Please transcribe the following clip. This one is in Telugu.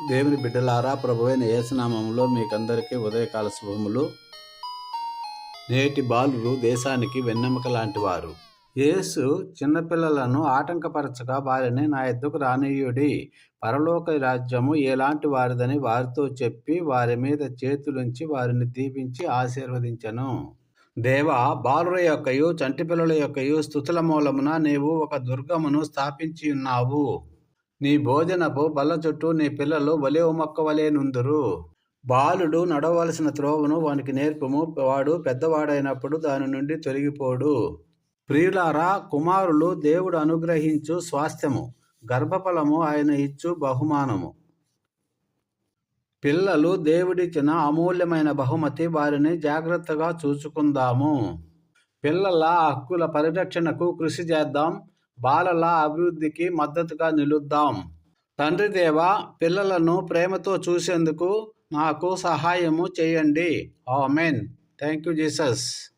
దేవుని బిడ్డలారా ప్రభువైన యేసునామంలో మీకందరికీ ఉదయకాల శుభములు. నేటి బాలురు దేశానికి వెన్నెముక లాంటి వారు. యేసు చిన్నపిల్లలను ఆటంకపరచగా వారిని నా ఎద్దుకు రానీయుడి. పరలోక రాజ్యము ఎలాంటి వారిదని వారితో చెప్పి వారి మీద చేతులుంచి వారిని దీపించి ఆశీర్వదించను. దేవా బాలుర యొక్కయు చంటి పిల్లల యొక్కయు స్థుతుల మూలమున నీవు ఒక దుర్గమును స్థాపించి ఉన్నావు. నీ భోజనపు బల్ల చుట్టూ నీ పిల్లలు వలే మొక్కవలే నుందురు బాలుడు నడవలసిన త్రోవను వానికి నేర్పము. వాడు పెద్దవాడైనప్పుడు దాని నుండి తొలగిపోడు. ప్రియులారా కుమారులు దేవుడు అనుగ్రహించు స్వాస్థ్యము. గర్భఫలము ఆయన ఇచ్చు బహుమానము. పిల్లలు దేవుడిచ్చిన అమూల్యమైన బహుమతి వారిని జాగ్రత్తగా చూసుకుందాము. పిల్లల హక్కుల పరిరక్షణకు కృషి చేద్దాం. బాలల అభివృద్ధికి మద్దతుగా నిలుద్దాం. తండ్రి దేవ పిల్లలను ప్రేమతో చూసేందుకు నాకు సహాయము చేయండి. ఆమెన్. Thank you Jesus.